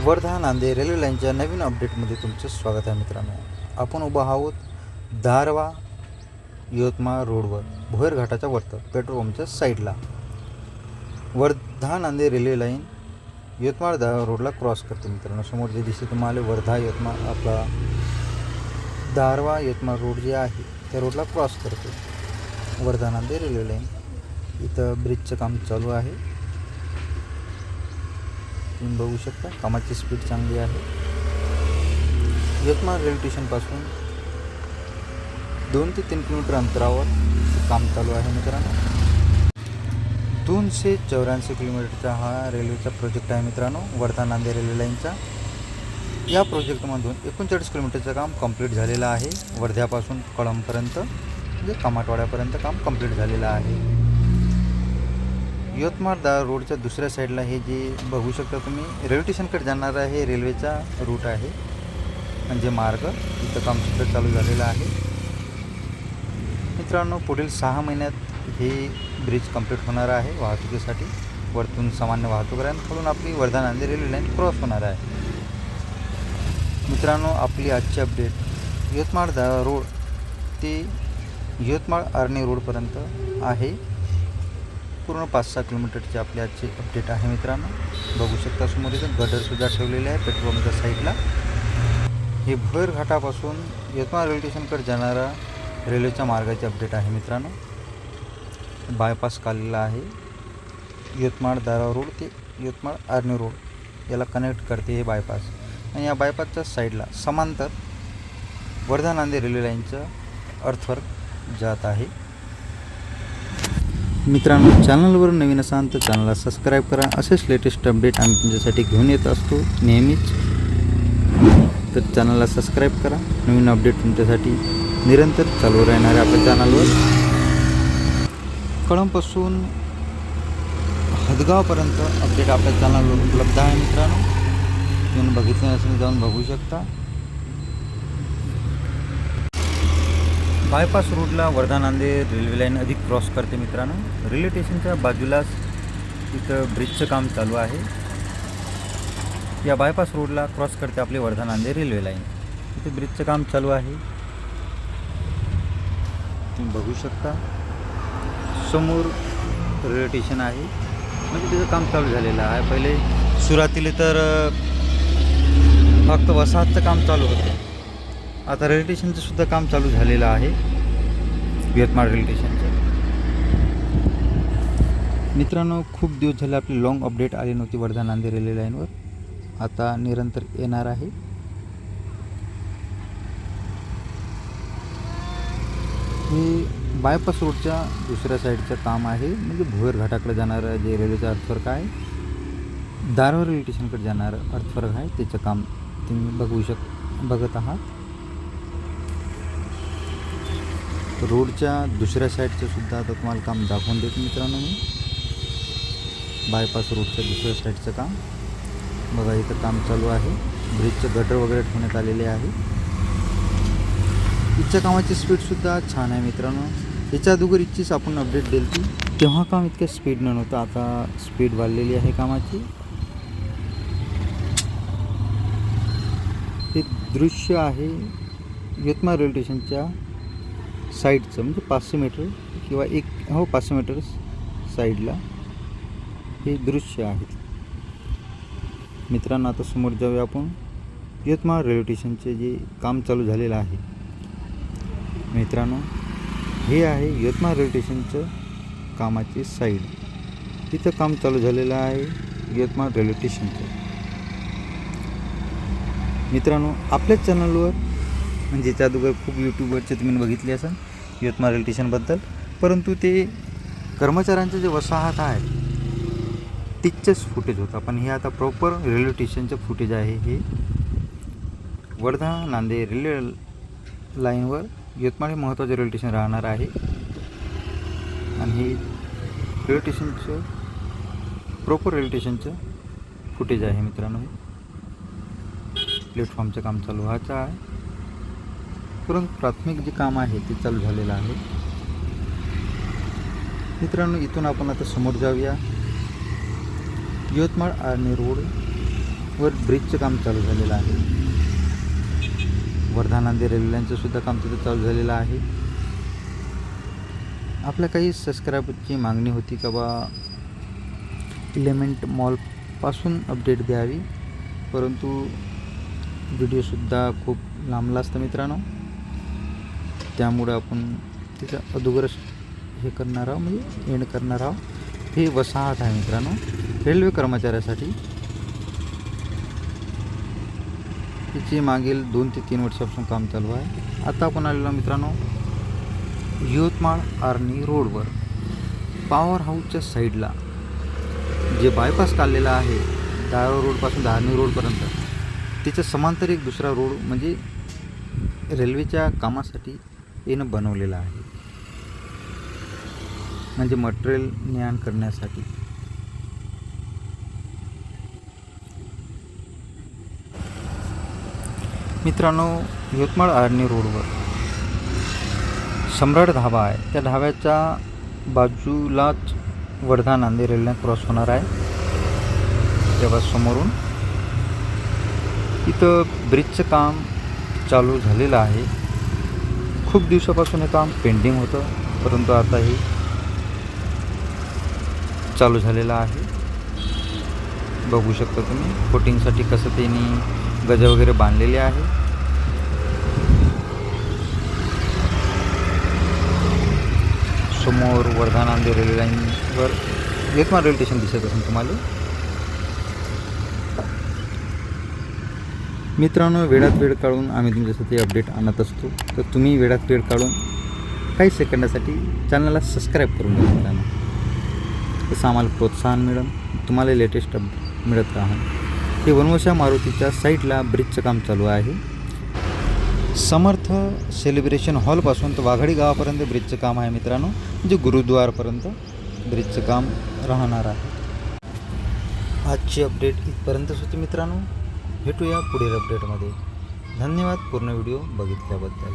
Wardha Nanded railway लाईनच्या नवीन अपडेटमध्ये तुमचं स्वागत आहे मित्रांनो. आपण उभा आहोत दारवा यवतमाळ रोडवर भोयर घाटाच्या वरतं पेट्रोल पंपच्या साईडला. वर्धा नांदेड रेल्वे लाईन यवतमाळ दा रोडला क्रॉस करते मित्रांनो. समोर जे दिसते तुम्हाला वर्धा यवतमाळ आपला दारवा यवतमाळ रोड जे आहे त्या रोडला क्रॉस करते. वर्धा नांदेड रेल्वे लाईन इथं ब्रिजचं काम चालू आहे. तुम्ही बघू शकता. कामाची स्पीड चांगली आहे. यवतमाळ रेल्वे स्टेशनपासून दोन ते तीन किलोमीटर अंतरावर काम चालू आहे मित्रांनो. दोनशे चौऱ्याऐंशी किलोमीटरचा हा रेल्वेचा प्रोजेक्ट आहे मित्रांनो. वर्धा नांदेड रेल्वे लाईनचा या प्रोजेक्टमधून एकोणचाळीस किलोमीटरचं काम कंप्लीट झालेलं आहे. वर्ध्यापासून कळंबपर्यंत म्हणजे कामाटवाड्यापर्यंत काम कंप्लीट झालेलं आहे. यवतमाळ दा रोडच्या दुसऱ्या साईडला हे जे बघू शकता तुम्ही रेल्वे स्टेशनकडे जाणारा हे रेल्वेचा रूट आहे. म्हणजे मार्ग इथं कामसुद्धा चालू झालेलं आहे. मित्रांनो पुढील सहा महिन्यात हे ब्रिज कंप्लीट होणार आहे वाहतुकीसाठी. वरतून सामान्य वाहतूक आहे आणि खालून आपली Wardha Nanded railway line cross होणार आहे. मित्रांनो आपली आजची अपडेट. यवतमाळ दा रोड ते यवतमाळ आर्णी रोडपर्यंत आहे. पूर्ण पाच सहा किलोमीटरचे आपले आजचे अपडेट आहे मित्रांनो. बघू शकता समोर इथं गडरसुद्धा ठेवलेले आहे पेट्रोल पंपच्या साईडला. हे भोर घाटापासून यवतमाळ रेल्वे स्टेशनकडे जाणारा रेल्वेच्या मार्गाची अपडेट आहे मित्रांनो. बायपास काढलेला आहे. यवतमाळ दारा रोड ते यवतमाळ आर्णी रोड याला कनेक्ट करते हे बायपास आणि या बायपासच्या साईडला समांतर वर्धा नांदेड रेल्वे लाईनचं अर्थवर्क जात आहे. मित्रांनो चॅनलवर नवीन असाल तर चॅनलला सबस्क्राईब करा. असेच लेटेस्ट अपडेट आम्ही तुमच्यासाठी घेऊन येत असतो नेहमीच. तर चॅनलला सबस्क्राईब करा. नवीन अपडेट तुमच्यासाठी निरंतर चालू राहणार आहे आपल्या चॅनलवर. कळंबपासून हदगावपर्यंत अपडेट आपल्या चॅनलवर उपलब्ध आहे मित्रांनो. तुम्ही बघितले असेल जाऊन बघू शकता. बायपास रोडला वर्धा नांदेड रेल्वे लाईन अधिक क्रॉस करते मित्रांनो. रेल्वे स्टेशनच्या बाजूलाच इथं ब्रिजचं काम चालू आहे. या बायपास रोडला क्रॉस करते आपली वर्धा नांदेड रेल्वे लाईन इथे ब्रिजचं काम चालू आहे. तुम्ही बघू शकता. समोर रेल्वे स्टेशन आहे. म्हणजे तिथं काम चालू झालेलं आहे. पहिले सुरुवातीला तर फक्त वसाहतचं काम चालू होतं. आता रेल्वे स्टेशनचं सुद्धा काम चालू झालेलं आहे. यवतमाळ रेल्वे स्टेशनचं मित्रांनो खूप दिवस झाले आपली लॉंग अपडेट आली नव्हती वर्धा नांदेड रेल्वे लाईनवर आता निरंतर येणार आहे. हे बायपास रोडच्या दुसऱ्या साईडचं काम आहे. म्हणजे भुयर घाटाकडे जाणारं जे रेल्वेचं अर्थवर्क आहे दारवर रेल्वे स्टेशनकडे जाणारं अर्थवर्क आहे त्याचं काम तुम्ही बघू शक बघत आहात. रोडच्या दुसऱ्या साईडचं सुद्धा आता तुम्हाला काम दाखवून देतो मित्रांनो मी. बायपास रोडच्या दुसऱ्या साईडचं काम. बघा इथं काम चालू आहे. ब्रिजचं गटर वगैरे ठेवण्यात आलेले आहे. इच्छा कामाची स्पीडसुद्धा छान आहे मित्रांनो. याच्या अगोदर इच्छीच आपण अपडेट दिली ती तेव्हा काम इतक्या स्पीडनं नव्हतं. आता स्पीड वाढलेली आहे कामाची. हे दृश्य आहे यवतमाळ रेल्वे स्टेशनच्या साईडचं म्हणजे पाचशे मीटर किंवा एक हो पाचशे मीटर साईडला हे दृश्य आहे. मित्रांनो आता समोर जाऊया आपण. यवतमाळ रेल्वे स्टेशनचे जे काम चालू झालेलं आहे. मित्रांनो हे आहे यवतमाळ रेल्वे स्टेशनचं कामाची साईड तिथं काम चालू झालेलं आहे यवतमाळ रेल्वे स्टेशनचं मित्रांनो आपल्याच चॅनलवर म्हणजे त्या अगोदर खूप यूट्यूबवरचे तुम्ही बघितले असाल यवतमाळ रेल्वे स्टेशनबद्दल परंतु ते कर्मचाऱ्यांचे जे वसाहत आहे तिथचंच फुटेज होतं. पण हे आता प्रॉपर रेल्वे स्टेशनचं फुटेज आहे हे. वर्धा नांदेड रेल्वे लाईनवर यवतमाळ हे महत्त्वाचं रेल्वे स्टेशन राहणार आहे. आणि हे रेल्वे स्टेशनचं प्रॉपर रेल्वे स्टेशनचं फुटेज आहे मित्रांनो. प्लॅटफॉर्मचं काम चालू व्हायचं आहे. परंतु प्राथमिक जे काम आहे ते चालू झालेलं आहे. मित्रांनो इथून आपण आता समोर जाऊया. यवतमाळ आर्णी रोड वर ब्रिजचं काम चालू झालेलं आहे. वर्धा नांदेड रेल्वे सुद्धा काम तिथं चालू झालेलं आहे. आपल्या काही सबस्क्रायबरची मागणी होती का बा इलेमेंट मॉलपासून अपडेट द्यावी? परंतु व्हिडिओसुद्धा खूप लांबला असतं मित्रांनो. त्यामुळं आपण तिचा अगोदरच हे करणार आहोत म्हणजे एंड करणार आहोत. हे वसाहत आहे मित्रांनो. रेल्वे कर्मचाऱ्यासाठी. तिचे मागील दोन ते तीन वर्षापासून काम चालू आहे. आता आपण आलेलो मित्रांनो यवतमाळ आर्नी रोडवर. पॉवर हाऊसच्या साईडला. जे बायपास काढलेला आहे दारो रोडपासून धारणी रोडपर्यंत. त्याच्या समांतर एक दुसरा रोड म्हणजे रेल्वेच्या कामासाठी यानं बनवलेलं आहे. म्हणजे मटेरियल ज्ञान करण्यासाठी. मित्रांनो यवतमाळ आर्णी रोडवर सम्राट धाबा आहे. त्या ढाब्याच्या बाजूलाच वर्धा नांदेड रेल्वे क्रॉस होणार आहे. तेव्हा समोरून इथं ब्रिजचं काम चालू झालेलं आहे. खूप दिवसापासून हे काम पेंडिंग होतं परंतु आता हे चालू झालेलं आहे. बघू शकता तुम्ही फोटिंगसाठी कसं त्यांनी गज वगैरे बांधलेले आहे. समोर वर्धा नांदेड रेल्वे लाईनवर यवतमाळ रेल्वे स्टेशन दिसत असेल तुम्हाला. मित्रांनो वेळात वेळ काढून आम्ही तुमच्यासाठी अपडेट आणत असतो. तर तुम्ही वेळात वेळ काढून काही सेकंदासाठी चॅनलला सबस्क्राईब करून घ्या मित्रांनो. तसं आम्हाला प्रोत्साहन मिळेल. तुम्हाला लेटेस्ट अपडेट मिळत राहा हे वनवशा मारुतीच्या साईडला ब्रिजचं काम चालू आहे. समर्थ सेलिब्रेशन हॉलपासून तर वाघाडी गावापर्यंत ब्रिजचं काम आहे मित्रांनो. म्हणजे गुरुद्वारपर्यंत ब्रिजचं काम राहणार आहे. आजची अपडेट इथपर्यंतच होती मित्रांनो. भेटूया पुढील अपडेटमध्ये धन्यवाद पूर्ण व्हिडिओ बघितल्याबद्दल.